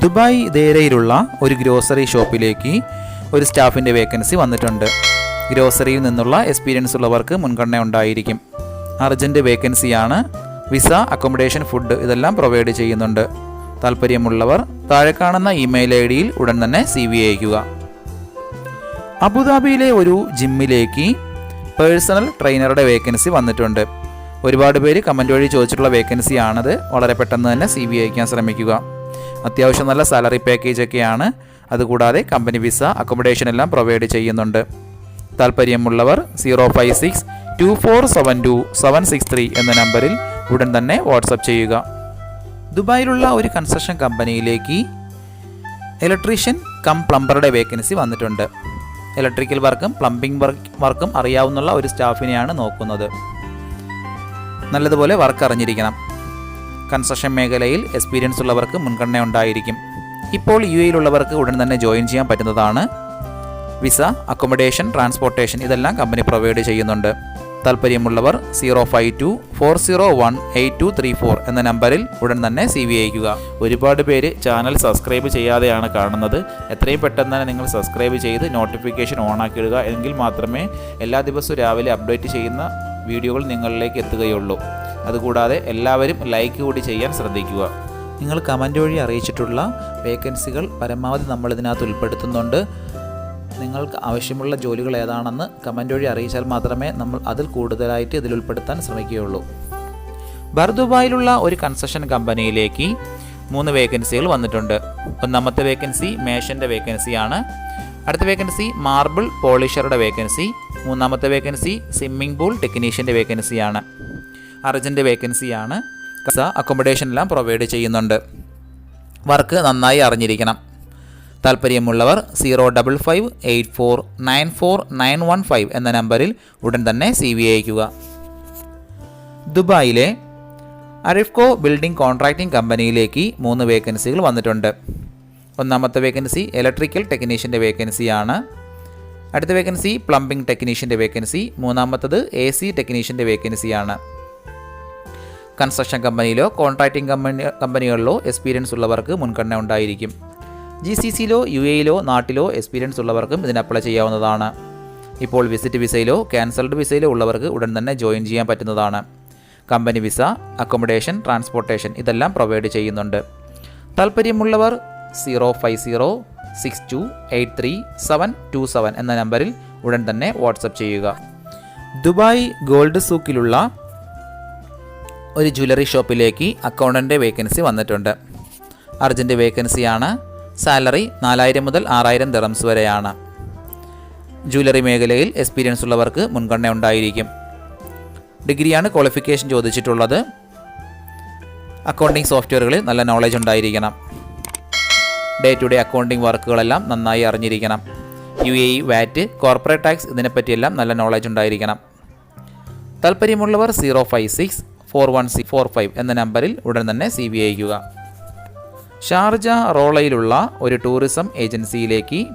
Dubai ദേരയിലുള്ള ഒരു grocery ഷോപ്പിലേക്ക് ഒരു സ്റ്റാഫിന്റെ വേക്കൻസി വന്നിട്ടുണ്ട്. ഗ്രോസറിയിൽ നിന്നുള്ള എക്സ്പീരിയൻസ് ഉള്ളവർക്ക് മുൻഗണന ഉണ്ടായിരിക്കും. അർജന്റ് വേക്കൻസിയാണ് വിസ അക്കോമഡേഷൻ ഫുഡ് ഇതെല്ലാം പ്രൊവൈഡ് ചെയ്യുന്നുണ്ട്. താല്പര്യമുള്ളവർ താഴെ കാണുന്ന ഇമെയിൽ ഐ ഡിയിൽ ഉടൻ തന്നെ സി വി അയക്കുക അബുദാബിയിലെ ഒരു ജിമ്മിലേക്ക് പേഴ്സണൽ ട്രെയിനറുടെ വേക്കൻസി വന്നിട്ടുണ്ട്. ഒരുപാട് പേര് കമന്റ് വഴി ചോദിച്ചിട്ടുള്ള വേക്കൻസി ആണത് വളരെ പെട്ടെന്ന് തന്നെ സി വി അയക്കാൻ ശ്രമിക്കുക. അത്യാവശ്യം നല്ല സാലറി പാക്കേജ് ഒക്കെയാണ്. അതുകൂടാതെ കമ്പനി വിസ അക്കോമഡേഷൻ എല്ലാം പ്രൊവൈഡ് ചെയ്യുന്നുണ്ട്. താല്പര്യമുള്ളവർ zero five six two four seven two seven six three എന്ന നമ്പറിൽ ഉടൻ തന്നെ വാട്സപ്പ് ചെയ്യുക. ദുബായിലുള്ള ഒരു കൺസ്ട്രക്ഷൻ കമ്പനിയിലേക്ക് ഇലക്ട്രീഷ്യൻ കം പ്ലംബറുടെ വേക്കൻസി വന്നിട്ടുണ്ട്. ഇലക്ട്രിക്കൽ വർക്കും പ്ലംബിംഗ് വർക്ക് വർക്കും അറിയാവുന്ന ഒരു സ്റ്റാഫിനെയാണ് നോക്കുന്നത്. നല്ലതുപോലെ വർക്ക് അറിഞ്ഞിരിക്കണം. കൺസ്ട്രക്ഷൻ മേഖലയിൽ എക്സ്പീരിയൻസ് ഉള്ളവർക്ക് മുൻഗണന ഉണ്ടായിരിക്കും. ഇപ്പോൾ യു എയിലുള്ളവർക്ക് ഉടൻ തന്നെ ജോയിൻ ചെയ്യാൻ പറ്റുന്നതാണ്. വിസ അക്കോമഡേഷൻ ട്രാൻസ്പോർട്ടേഷൻ ഇതെല്ലാം കമ്പനി പ്രൊവൈഡ് ചെയ്യുന്നുണ്ട്. താല്പര്യമുള്ളവർ zero five two four zero one eight two three four എന്ന നമ്പറിൽ ഉടൻ തന്നെ സി വി അയക്കുക ഒരുപാട് പേര് ചാനൽ സബ്സ്ക്രൈബ് ചെയ്യാതെയാണ് കാണുന്നത്. എത്രയും പെട്ടെന്ന് തന്നെ നിങ്ങൾ സബ്സ്ക്രൈബ് ചെയ്ത് നോട്ടിഫിക്കേഷൻ ഓൺ ആക്കിയിടുക. എങ്കിൽ മാത്രമേ എല്ലാ ദിവസവും രാവിലെ അപ്ഡേറ്റ് ചെയ്യുന്ന വീഡിയോകൾ നിങ്ങളിലേക്ക് എത്തുകയുള്ളൂ. അതുകൂടാതെ എല്ലാവരും ലൈക്ക് കൂടി ചെയ്യാൻ ശ്രദ്ധിക്കുക. നിങ്ങൾ കമന്റ് വഴി അറിയിച്ചിട്ടുള്ള വേക്കൻസികൾ പരമാവധി നമ്മൾ ഇതിനകത്ത് ഉൾപ്പെടുത്തുന്നുണ്ട്. നിങ്ങൾക്ക് ആവശ്യമുള്ള ജോലികൾ ഏതാണെന്ന് കമന്റ് വഴി അറിയിച്ചാൽ മാത്രമേ നമ്മൾ അതിൽ കൂടുതലായിട്ട് ഇതിൽ ഉൾപ്പെടുത്താൻ ശ്രമിക്കുകയുള്ളൂ. ബർദുബായിലുള്ള ഒരു കൺസ്ട്രക്ഷൻ കമ്പനിയിലേക്ക് മൂന്ന് വേക്കൻസികൾ വന്നിട്ടുണ്ട്. ഒന്നാമത്തെ വേക്കൻസി മേഷന്റെ വേക്കൻസിയാണ് അടുത്ത വേക്കൻസി മാർബിൾ പോളിഷറുടെ വേക്കൻസി മൂന്നാമത്തെ വേക്കൻസി സ്വിമ്മിംഗ് പൂൾ ടെക്നീഷ്യന്റെ വേക്കൻസിയാണ് അർജന്റ് വേക്കൻസിയാണ്. കസ അക്കോമഡേഷൻ എല്ലാം പ്രൊവൈഡ് ചെയ്യുന്നുണ്ട്. വർക്ക് നന്നായി അറിഞ്ഞിരിക്കണം. താല്പര്യമുള്ളവർ zero double five eight four nine four nine one five എന്ന നമ്പറിൽ ഉടൻ തന്നെ സി വി അയക്കുക ദുബായിലെ അരിഫ്കോ ബിൽഡിംഗ് കോൺട്രാക്റ്റിംഗ് കമ്പനിയിലേക്ക് മൂന്ന് വേക്കൻസികൾ വന്നിട്ടുണ്ട്. ഒന്നാമത്തെ വേക്കൻസി ഇലക്ട്രിക്കൽ ടെക്നീഷ്യന്റെ വേക്കൻസിയാണ്. അടുത്ത വേക്കൻസി പ്ലംബിംഗ് ടെക്നീഷ്യന്റെ വേക്കൻസി. മൂന്നാമത്തത് എ സി ടെക്നീഷ്യന്റെ വേക്കൻസിയാണ്. കൺസ്ട്രക്ഷൻ കമ്പനിയിലോ കോൺട്രാക്റ്റിംഗ് കമ്പനി കമ്പനികളിലോ എക്സ്പീരിയൻസ് ഉള്ളവർക്ക് മുൻഗണന ഉണ്ടായിരിക്കും. ജി സി സിയിലോ യു എയിലോ നാട്ടിലോ എക്സ്പീരിയൻസ് ഉള്ളവർക്കും ഇതിന് അപ്ലൈ ചെയ്യാവുന്നതാണ്. ഇപ്പോൾ വിസിറ്റ് വിസയിലോ ക്യാൻസൽഡ് വിസയിലോ ഉള്ളവർക്ക് ഉടൻ തന്നെ ജോയിൻ ചെയ്യാൻ പറ്റുന്നതാണ്. കമ്പനി വിസ അക്കോമഡേഷൻ ട്രാൻസ്പോർട്ടേഷൻ ഇതെല്ലാം പ്രൊവൈഡ് ചെയ്യുന്നുണ്ട്. താല്പര്യമുള്ളവർ zero five zero six two eight three seven two seven എന്ന നമ്പറിൽ ഉടൻ തന്നെ വാട്സപ്പ് ചെയ്യുക. ദുബായ് ഗോൾഡ് സൂക്കിലുള്ള ഒരു ജ്വല്ലറി ഷോപ്പിലേക്ക് അക്കൗണ്ടന്റെ വേക്കൻസി വന്നിട്ടുണ്ട്. അർജന്റ് വേക്കൻസിയാണ് സാലറി നാലായിരം മുതൽ ആറായിരം ദറംസ് വരെയാണ്. ജ്വല്ലറി മേഖലയിൽ എക്സ്പീരിയൻസ് ഉള്ളവർക്ക് മുൻഗണന ഉണ്ടായിരിക്കും. ഡിഗ്രിയാണ് ക്വാളിഫിക്കേഷൻ ചോദിച്ചിട്ടുള്ളത്. അക്കൗണ്ടിംഗ് സോഫ്റ്റ്വെയറുകളിൽ നല്ല നോളജ് ഉണ്ടായിരിക്കണം. ഡേ ടു ഡേ അക്കൗണ്ടിംഗ് വർക്കുകളെല്ലാം നന്നായി അറിഞ്ഞിരിക്കണം. U A VAT corporate tax ഇതിനെപ്പറ്റിയെല്ലാം നല്ല നോളജ് ഉണ്ടായിരിക്കണം. താല്പര്യമുള്ളവർ zero five six four one C four five എന്ന നമ്പറിൽ ഉടൻ തന്നെ സി വി അയക്കുക ഷാർജ റോളയിലുള്ള ഒരു ടൂറിസം ഏജൻസിയിലേക്ക്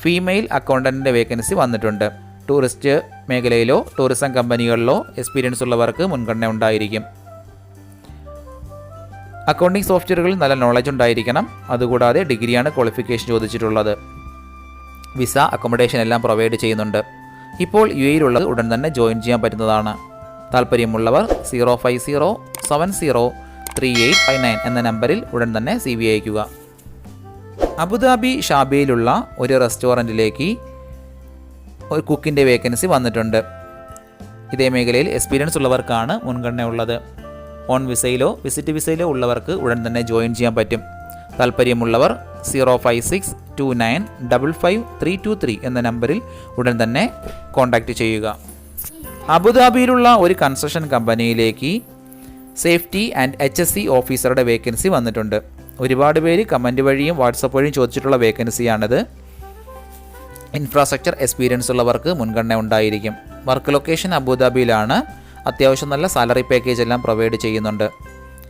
ഫീമെയിൽ അക്കൗണ്ടന്റിന്റെ വേക്കൻസി വന്നിട്ടുണ്ട്. ടൂറിസ്റ്റ് മേഖലയിലോ ടൂറിസം കമ്പനികളിലോ എക്സ്പീരിയൻസ് ഉള്ളവർക്ക് മുൻഗണന ഉണ്ടായിരിക്കും. അക്കൗണ്ടിംഗ് സോഫ്റ്റ്വെയറുകളിൽ നല്ല നോളജ് ഉണ്ടായിരിക്കണം. അതുകൂടാതെ ഡിഗ്രിയാണ് ക്വാളിഫിക്കേഷൻ ചോദിച്ചിട്ടുള്ളത്. വിസ അക്കോമഡേഷൻ എല്ലാം പ്രൊവൈഡ് ചെയ്യുന്നുണ്ട്. ഇപ്പോൾ യു എയിലുള്ളത് ഉടൻ തന്നെ ജോയിൻ ചെയ്യാൻ പറ്റുന്നതാണ്. താല്പര്യമുള്ളവർ zero five zero seven zero three eight five nine എന്ന നമ്പറിൽ ഉടൻ തന്നെ സി വി അയക്കുക അബുദാബി ഷാബിയിലുള്ള ഒരു റെസ്റ്റോറന്റിലേക്ക് ഒരു കുക്കിന്റെ വേക്കൻസി വന്നിട്ടുണ്ട്. ഇതേ മേഖലയിൽ എക്സ്പീരിയൻസ് ഉള്ളവർക്കാണ് മുൻഗണന ഉള്ളത്. ഓൺ വിസയിലോ വിസിറ്റ് വിസയിലോ ഉള്ളവർക്ക് ഉടൻ തന്നെ ജോയിൻ ചെയ്യാൻ പറ്റും. താല്പര്യമുള്ളവർ zero five six two nine double five three two three എന്ന നമ്പറിൽ ഉടൻ തന്നെ കോൺടാക്റ്റ് ചെയ്യുക. അബുദാബിയിലുള്ള ഒരു കൺസ്ട്രക്ഷൻ കമ്പനിയിലേക്ക് safety and H S C ഓഫീസറുടെ വേക്കൻസി വന്നിട്ടുണ്ട്. ഒരുപാട് പേര് കമന്റ് വഴിയും വാട്സപ്പ് വഴിയും ചോദിച്ചിട്ടുള്ള വേക്കൻസിയാണിത്. ഇൻഫ്രാസ്ട്രക്ചർ എക്സ്പീരിയൻസ് ഉള്ളവർക്ക് മുൻഗണന ഉണ്ടായിരിക്കും. വർക്ക് ലൊക്കേഷൻ അബുദാബിയിലാണ്. അത്യാവശ്യം നല്ല സാലറി പാക്കേജ് എല്ലാം പ്രൊവൈഡ് ചെയ്യുന്നുണ്ട്.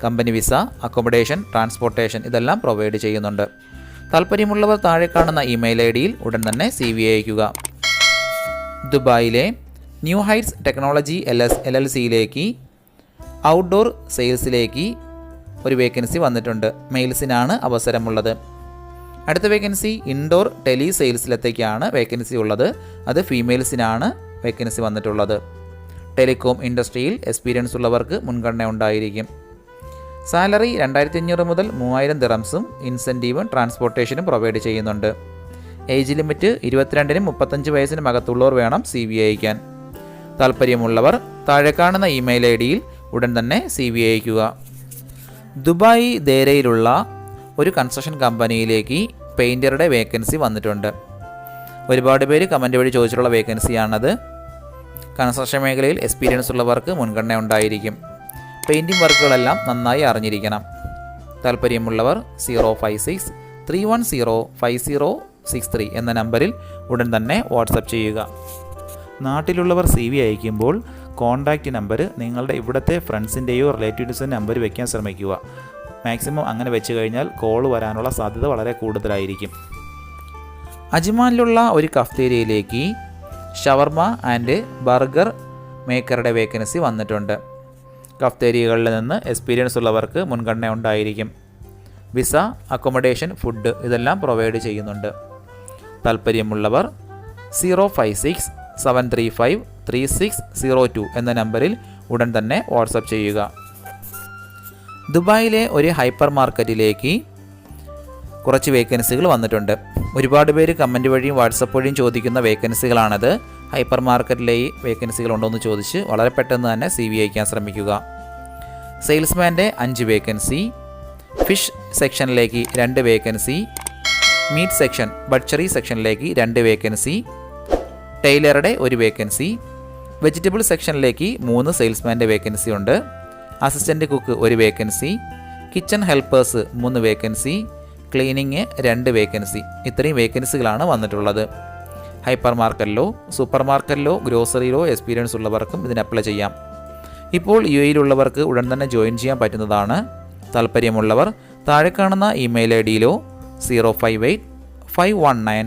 കമ്പനി വിസ അക്കോമഡേഷൻ ട്രാൻസ്പോർട്ടേഷൻ ഇതെല്ലാം പ്രൊവൈഡ് ചെയ്യുന്നുണ്ട്. താല്പര്യമുള്ളവർ താഴെ കാണുന്ന ഇമെയിൽ ഐ ഡിയിൽ ഉടൻ തന്നെ സി വി അയക്കുക ദുബായിലെ new heights technology L S L L സിയിലേക്ക് ഔട്ട്ഡോർ സെയിൽസിലേക്ക് ഒരു വേക്കൻസി വന്നിട്ടുണ്ട്. മെയിൽസിനാണ് അവസരമുള്ളത്. അടുത്ത വേക്കൻസി ഇൻഡോർ ടെലി സെയിൽസിലത്തേക്കാണ് വേക്കൻസി ഉള്ളത്. അത് ഫീമെയിൽസിനാണ് വേക്കൻസി വന്നിട്ടുള്ളത്. ടെലികോം ഇൻഡസ്ട്രിയിൽ എക്സ്പീരിയൻസ് ഉള്ളവർക്ക് മുൻഗണന ഉണ്ടായിരിക്കും. സാലറി രണ്ടായിരത്തി അഞ്ഞൂറ് മുതൽ മൂവായിരം ദിറംസും ഇൻസെന്റീവും ട്രാൻസ്പോർട്ടേഷനും പ്രൊവൈഡ് ചെയ്യുന്നുണ്ട്. ഏജ് ലിമിറ്റ് ഇരുപത്തിരണ്ടിനും മുപ്പത്തഞ്ച് വയസ്സിനും അകത്തുള്ളവർ വേണം സി വി അയക്കാൻ താല്പര്യമുള്ളവർ താഴെ കാണുന്ന ഇമെയിൽ ഐ ഡിയിൽ ഉടൻ തന്നെ സി വി അയക്കുക ദുബായ് ദേരയിലുള്ള ഒരു കൺസ്ട്രക്ഷൻ കമ്പനിയിലേക്ക് പെയിന്ററുടെ വേക്കൻസി വന്നിട്ടുണ്ട്. ഒരുപാട് പേര് കമന്റ് വഴി ചോദിച്ചിട്ടുള്ള വേക്കൻസിയാണത് കൺസ്ട്രക്ഷൻ മേഖലയിൽ എക്സ്പീരിയൻസ് ഉള്ളവർക്ക് മുൻഗണന ഉണ്ടായിരിക്കും. പെയിന്റിംഗ് വർക്കുകളെല്ലാം നന്നായി അറിഞ്ഞിരിക്കണം. താല്പര്യമുള്ളവർ zero five six three one zero five zero six three എന്ന നമ്പറിൽ ഉടൻ തന്നെ വാട്സപ്പ് ചെയ്യുക. നാട്ടിലുള്ളവർ സി വി അയക്കുമ്പോൾ കോൺടാക്റ്റ് നമ്പർ നിങ്ങളുടെ ഇവിടുത്തെ ഫ്രണ്ട്സിന്റെയോ റിലേറ്റീവ്സിന്റെ നമ്പർ വയ്ക്കാൻ ശ്രമിക്കുക. മാക്സിമം അങ്ങനെ വെച്ച് കഴിഞ്ഞാൽ കോൾ വരാനുള്ള സാധ്യത വളരെ കൂടുതലായിരിക്കും. അജ്മാനിലുള്ള ഒരു കഫ്തേരിയയിലേക്ക് ഷവർമ ആൻഡ് ബർഗർ മേക്കറുടെ വേക്കൻസി വന്നിട്ടുണ്ട്. കഫ്തേരിയകളിൽ നിന്ന് എക്സ്പീരിയൻസ് ഉള്ളവർക്ക് മുൻഗണന ഉണ്ടായിരിക്കും. വിസ അക്കോമഡേഷൻ ഫുഡ് ഇതെല്ലാം പ്രൊവൈഡ് ചെയ്യുന്നുണ്ട്. താല്പര്യമുള്ളവർ zero five six seven three five three six zero two എന്ന നമ്പറിൽ ഉടൻ തന്നെ വാട്സപ്പ് ചെയ്യുക. ദുബായിലെ ഒരു ഹൈപ്പർ മാർക്കറ്റിലേക്ക് കുറച്ച് വേക്കൻസികൾ വന്നിട്ടുണ്ട്. ഒരുപാട് പേര് കമന്റ് വഴിയും വാട്സപ്പ് വഴിയും ചോദിക്കുന്ന വേക്കൻസികളാണത്. ഹൈപ്പർ മാർക്കറ്റിലെ ഈ വേക്കൻസികൾ ഉണ്ടോ എന്ന് ചോദിച്ച് വളരെ പെട്ടെന്ന് തന്നെ സി വി അയക്കാൻ ശ്രമിക്കുക. സെയിൽസ്മാന്റെ അഞ്ച് വേക്കൻസി ഫിഷ് സെക്ഷനിലേക്ക് രണ്ട് വേക്കൻസി മീറ്റ് സെക്ഷൻ ബട്ട്ചറി സെക്ഷനിലേക്ക് രണ്ട് വേക്കൻസി ടൈലറുടെ ഒരു വേക്കൻസി വെജിറ്റബിൾ സെക്ഷനിലേക്ക് മൂന്ന് സെയിൽസ്മാന്റെ വേക്കൻസി ഉണ്ട് അസിസ്റ്റന്റ് കുക്ക് ഒരു വേക്കൻസി കിച്ചൺ ഹെൽപ്പേഴ്സ് മൂന്ന് വേക്കൻസി ക്ലീനിങ് രണ്ട് വേക്കൻസി. ഇത്രയും വേക്കൻസികളാണ് വന്നിട്ടുള്ളത്. ഹൈപ്പർ മാർക്കറ്റിലോ സൂപ്പർ മാർക്കറ്റിലോ ഗ്രോസറിയിലോ എക്സ്പീരിയൻസ് ഉള്ളവർക്കും ഇതിന് അപ്ലൈ ചെയ്യാം. ഇപ്പോൾ യു എയിലുള്ളവർക്ക് ഉടൻ തന്നെ ജോയിൻ ചെയ്യാൻ പറ്റുന്നതാണ്. താല്പര്യമുള്ളവർ താഴെ കാണുന്ന email I ഡിയിലോ zero five eight five one nine